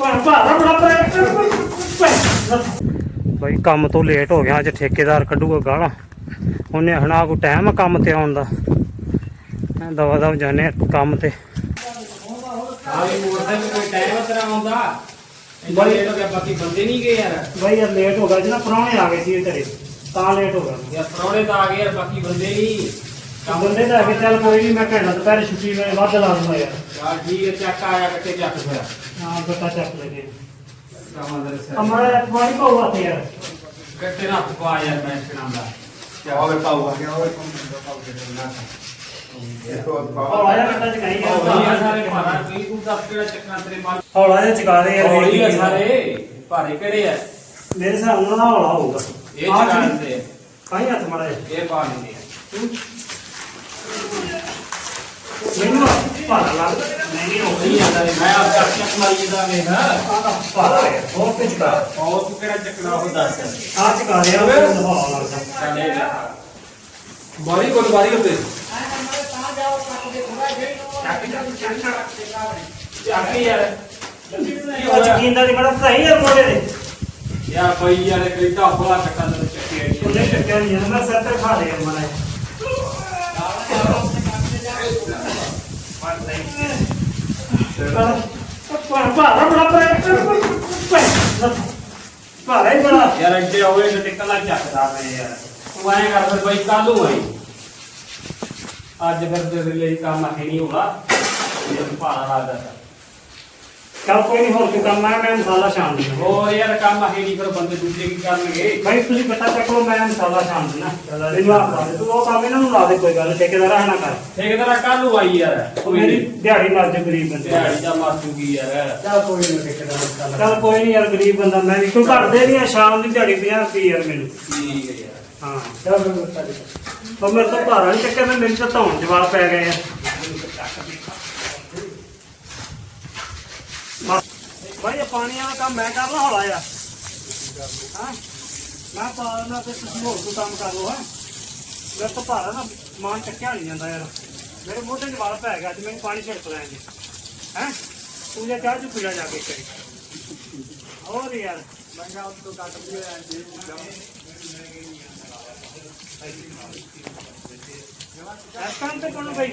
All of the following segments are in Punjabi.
ਭਾਰਾ ਬਈ, ਕੰਮ ਤੋਂ ਲੇਟ ਹੋ ਗਿਆ, ਅੱਜ ਠੇਕੇਦਾਰ ਕੱਢੂਗਾ ਗਾਲਾਂ। ਉਹਨੇ ਹਣਾ ਕੋ ਟਾਈਮ ਆ ਕੰਮ ਤੇ ਆਉਣ ਦਾ? ਦਵਾ ਦਵ ਜਾਣੇ ਕੰਮ ਤੇ। ਬਈ ਯਾਰ ਲੇਟ ਹੋ ਗਿਆ ਜੀ ਨਾ ਪ੍ਰਾਹੁਣੇ ਆ ਗਏ ਸੀ ਘਰੇ। ਤਾਂ ਲੇਟ ਹੋ ਗਿਆ। ਯਾਰ ਪਰੌਣੇ ਤਾਂ ਆ ਗਏ ਯਾਰ, ਬਾਕੀ ਬੰਦੇ ਨਹੀਂ। ਬੰਦੇ ਦਾ ਕਿ ਚੱਲ ਕੋਈ ਨਹੀਂ ਮੈਂ ਘੰਟਾ ਦੁਪਹਿਰ ਛੁੱਟੀ ਵੇਲੇ ਵੱਧ ਲਾ ਦੂੰਗਾ ਯਾਰ। ਯਾਰ ਠੀਕ ਹੈ ਚੱਕ ਆਇਆ ਕੱਟੇ ਚੱਕ ਫਿਰ? ਹਾਂ ਬੱਤਾ ਚੱਕ ਲੈਗੇ ਅਮਰ ਪਾਣੀ ਪਾਉਗਾ ਤੇ ਯਾਰ। ਕੱਟੇ ਨਾ ਪਵਾ ਯਾਰ ਮੈਂ ਸ਼ਨਾਮ ਦਾ। ਕਿਆ ਹੋਵੇ ਪਾਉਗਾ ਕਿਆ ਹੋਵੇ ਹੌਲਾ ਜਿਹਾ ਕੱਟਾ ਚਕਾਈ ਯਾਰ। ਹੌਲਾ ਜਿਹਾ ਚਕਾ ਦੇ ਯਾਰ ਹੌਲੀ ਆ ਸਾਰੇ। ਭਾਰੇ ਕਿਹੜੇ ਆ? ਮੇਰੇ ਹਿਸਾਬ ਨਾਲ ਹੌਲਾ ਹੋਊਗਾ। ਇਹ ਚਕਾਉਂਦੇ ਆ। ਕਾਹੀ ਹੱਥ ਮਾੜਾ ਇਹ ਪਾ ਨਹੀਂ ਤੂੰ ਮੈਨੂੰ ਭਾਰਾ ਲੱਗ ਨਹੀਂ ਹੋ ਨਹੀਂ ਆਂਦਾ ਮੈਂ ਆਪ ਚੱਕ ਮਾਰੀ ਜਾਂਦਾ ਵੇਖ। ਭਾਰਾ ਹੈ ਕੁਝ ਕਰ। ਉਹ ਤੂੰ ਕਿਹੜਾ ਚੱਕਣਾ ਉਹ ਦੱਸ। ਆ ਚਕਾ ਦੇ ਉਹ ਹੌਲਾ ਲੱਗਦਾ। ਜਾ ਬਾਰੀ ਕੋਲ ਬਾਰੀ ਉੱਤੇ। ਚੱਕ ਯਾਰ। ਕੀ ਉਹ ਹੋਇਆ? ਯਕੀਨ ਦਾ ਬੜਾ ਸਹੀ ਯਾਰ ਮੋੜੇ ਦੇ। ਯਾਰ ਬਈ ਯਾਰ ਕਿਤਾ ਫਲਾ ਚੱਕਾ ਦੇ ਚੱਕੀ ਆਈ ਉਹਨੇ ਟੱਕਿਆ ਨਹੀਂ ਜਾਂਦਾ ਮੈਂ ਸਿਰ ਤੇ ਖਾ ਦੇ ਮਨਾ ਭਾਰਾ ਹੀ ਬੜਾ ਯਾਰ ਅੱਗੇ ਹੋਏ ਤੇ ਨਿਕਲਣਾ ਚੱਕਦਾ ਮੈਂ ਯਾਰ। ਤੂੰ ਐਂ ਕਰ ਫਿਰ ਬਈ ਕੱਲ ਨੂੰ ਆਈ? ਅੱਜ ਫਿਰ ਤੇਰੇ ਲਈ ਕੰਮ ਹੈ ਨਹੀਂ ਹੋਣਾ। ਇਹ ਭਾਰਾ ਲੱਗਦਾ ਤਾਂ। ਕੱਲ ਕੋਈ ਨਹੀਂ ਹੋਰ ਕੋਈ ਕੰਮ ਆਇਆ ਮੈਂ ਮਸਾਲਾ ਸ਼ਾਮ ਦੀ ਹੋਰ ਯਾਰ ਕੰਮ ਹੈ ਨਹੀਂ ਫਿਰ ਬੰਦੇ ਦੂਜੇ ਕੀ ਕਰਨਗੇ? ਭਾਈ ਤੁਸੀਂ ਪਤਾ ਚੱਕ ਲਓ ਮੈਂ ਮਸਾਲਾ ਸ਼ਾਮ ਦੀ ਨਾ ਮੈਨੂੰ ਆਪ ਲਾ ਦੇ ਤੂੰ ਉਹ ਕੰਮ ਇਹਨਾਂ ਨੂੰ ਲਾ ਦੇ ਕੋਈ ਗੱਲ ਠੇਕੇਦਾਰ ਆ ਨਾ ਕਰ। ਠੇਕੇਦਾਰ ਕੱਲ ਨੂੰ ਆਈ ਯਾਰ। ਉਹ ਮੇਰੀ ਦਿਹਾੜੀ ਮਰ ਜਾ ਗਰੀਬ ਬੰਦੇ ਦਿਹਾੜੀ ਦਾ ਮਾਰ ਜੂਗੀ ਯਾਰ। ਚੱਲ ਕੋਈ ਨਹੀਂ ਠੇਕੇਦਾਰ ਚੱਲ ਕੋਈ ਨਹੀਂ ਯਾਰ ਗਰੀਬ ਬੰਦਾ ਮੈਂ ਵੀ ਕੋਈ ਘਟਦੇ ਨਹੀਂ ਆ ਸ਼ਾਮ ਦੀ ਦਿਹਾੜੀ 50 ਰੁਪਏ ਯਾਰ ਮੈਨੂੰ। ਠੀਕ ਹੈ ਯਾਰ। ਹਾਂ। ਚੱਲ ਟੇਕ। ਪਰ ਮੇਰੇ ਤੋਂ ਭਾਰਾ ਨਹੀਂ ਚੱਕਿਆ ਤੇ ਮੇਰੇ ਤਾਂ ਧੌਣ ਜਵਾਬ ਪੈ ਗਏ ਆ। ਭਾਈ, ਇਹ ਪਾਣੀ ਵਾਲਾ ਕੰਮ ਮੈਂ ਕਰ ਲਾ, ਹੌਲਾ ਆ ਹਾਂ? ਮੈਂ ਪਾਲਣਾ ਤੇ ਤੁਸੀਂ ਹੋਰ ਕੋਈ ਕੰਮ ਕਰ ਲਓ, ਹਾਂ? ਮੇਰੇ ਤੋਂ ਭਾਰਾ ਨਾ ਮਾਨ ਚੱਕਿਆ ਨਹੀਂ ਜਾਂਦਾ ਯਾਰ। ਮੇਰੇ ਮੋਢੇ 'ਚ ਵਾਲ ਪੈ ਗਿਆ ਅੱਜ ਮੈਨੂੰ ਪਾਣੀ ਛਿੜਕ ਲੈਣਗੇ ਹੈ? ਤੂੰ ਜੇ ਚਾਹ ਚੁ ਪੀੜਾ ਜਾ ਕੇ ਕਰੀ ਹੋਰ ਯਾਰ। ਮੈਂ ਉਸ ਤੋਂ ਕੱਟ ਵੀ ਹੋਇਆ ਜੀ। ਇਸ ਕੰਮ ਤੇ ਕੋਣ ਭਾਈ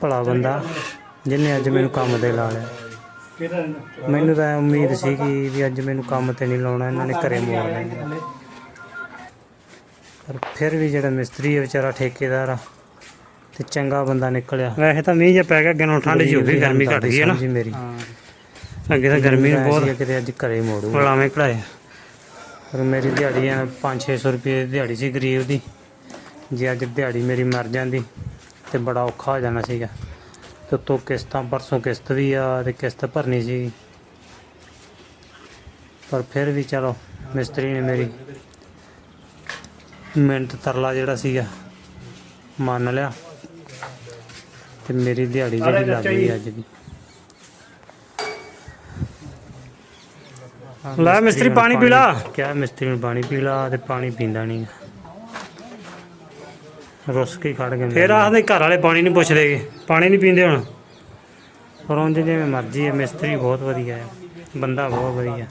ਭਲਾ ਬੰਦਾ ਜਿਹਨੇ ਅੱਜ ਮੈਨੂੰ ਕੰਮ ਤੇ ਲਾ ਲਿਆ। ਮੈਨੂੰ ਤਾਂ ਉਮੀਦ ਸੀ ਕਿ ਵੀ ਅੱਜ ਮੈਨੂੰ ਕੰਮ ਤੇ ਨਹੀਂ ਲਾਉਣਾ ਇਹਨਾਂ ਨੇ ਘਰੇ ਮੋੜ ਲੈਣਾ। ਪਰ ਫਿਰ ਵੀ ਜਿਹੜਾ ਮਿਸਤਰੀ ਹੈ ਵਿਚਾਰਾ ਠੇਕੇਦਾਰ ਆ ਤੇ ਚੰਗਾ ਬੰਦਾ ਨਿਕਲਿਆ। ਵੈਸੇ ਤਾਂ ਮੀਂਹ ਜਿਹਾ ਪੈ ਗਿਆ ਅੱਗੇ ਨਾਲੋਂ ਠੰਡ ਜਿਹੀ ਹੋ ਗਈ ਗਰਮੀ ਘਟ ਗਈ ਹੈ ਨਾ। ਹਾਂ ਅੱਗੇ ਤਾਂ ਗਰਮੀ ਨੂੰ ਬਹੁਤ ਕਿਤੇ ਅੱਜ ਘਰੇ ਮੋੜੂ ਫਲਾਵੇਂ ਕਢਾਏ ਪਰ ਮੇਰੀ ਦਿਹਾੜੀ ਆ 5-600 ਰੁਪਏ ਦਿਹਾੜੀ ਸੀ ਗਰੀਬ ਦੀ। ਜੇ ਅੱਜ ਦਿਹਾੜੀ ਮੇਰੀ ਮਰ ਜਾਂਦੀ ਤੇ ਬੜਾ ਔਖਾ ਹੋ ਜਾਣਾ ਸੀਗਾ। ਤੇ ਤੋਂ ਕਿਸ਼ਤਾਂ ਪਰਸੋਂ ਕਿਸ਼ਤ ਵੀ ਆ ਤੇ ਕਿਸ਼ਤ ਭਰਨੀ ਸੀ। ਪਰ ਫਿਰ ਵੀ ਚਲੋ ਮਿਸਤਰੀ ਨੇ ਮੇਰੀ ਮਿਹਨਤ ਤਰਲਾ ਜਿਹੜਾ ਸੀਗਾ ਮੰਨ ਲਿਆ। ਤੇ ਮੇਰੀ ਦਿਹਾੜੀ ਜਿਹੜੀ ਲੱਗ ਗਈ ਅੱਜ ਦੀ। ਲੈ ਮਿਸਤਰੀ ਪਾਣੀ ਪੀ ਲਾ। ਕਿਆ ਮਿਸਤਰੀ ਨੂੰ ਪਾਣੀ ਪੀ ਲਾ ਤੇ ਪਾਣੀ ਪੀਂਦਾ ਨਹੀਂ ਰੁੱਸ ਕੇ ਹੀ ਖੜ ਗਏ ਫੇਰ ਆਖਦੇ ਘਰ ਵਾਲੇ ਪਾਣੀ ਨਹੀਂ ਪੁੱਛਦੇਗੇ ਪਾਣੀ ਨਹੀਂ ਪੀਂਦੇ ਹੁਣ। ਪਰ ਉਂਝ ਜਿਵੇਂ ਮਰਜ਼ੀ ਹੈ ਮਿਸਤਰੀ ਬਹੁਤ ਵਧੀਆ ਹੈ ਬੰਦਾ ਬਹੁਤ ਵਧੀਆ।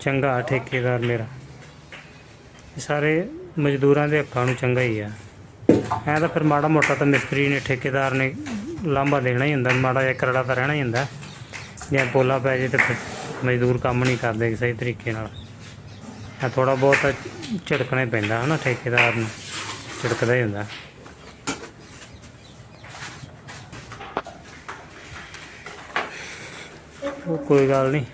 ਚੰਗਾ ਠੇਕੇਦਾਰ ਮੇਰਾ। ਸਾਰੇ ਮਜ਼ਦੂਰਾਂ ਦੇ ਹੱਕਾਂ ਨੂੰ ਚੰਗਾ ਹੀ ਆ। ਐਂ ਤਾਂ ਫਿਰ ਮਾੜਾ ਮੋਟਾ ਤਾਂ ਮਿਸਤਰੀ ਨੇ ਠੇਕੇਦਾਰ ਨੇ ਲਾਂਭਾ ਦੇਣਾ ਹੀ ਹੁੰਦਾ ਮਾੜਾ ਜਿਹਾ ਕਰੜਾ ਤਾਂ ਰਹਿਣਾ ਹੀ ਹੁੰਦਾ। ਜੇ ਪੋਲਾ ਪੈ ਜੇ ਤੇ ਮਜ਼ਦੂਰ ਕੰਮ ਨਹੀਂ ਕਰਦੇ ਸਹੀ ਤਰੀਕੇ ਨਾਲ। ਆ ਥੋੜਾ ਬਹੁਤ ਝਿੜਕਣਾ ਹੀ ਪੈਂਦਾ, ਹਨਾ, ਠੇਕੇਦਾਰ ਨੂੰ ਝਿੜਕਦਾ ਹੀ ਹੁੰਦਾ। ਕੋਈ ਗੱਲ ਨਹੀਂ।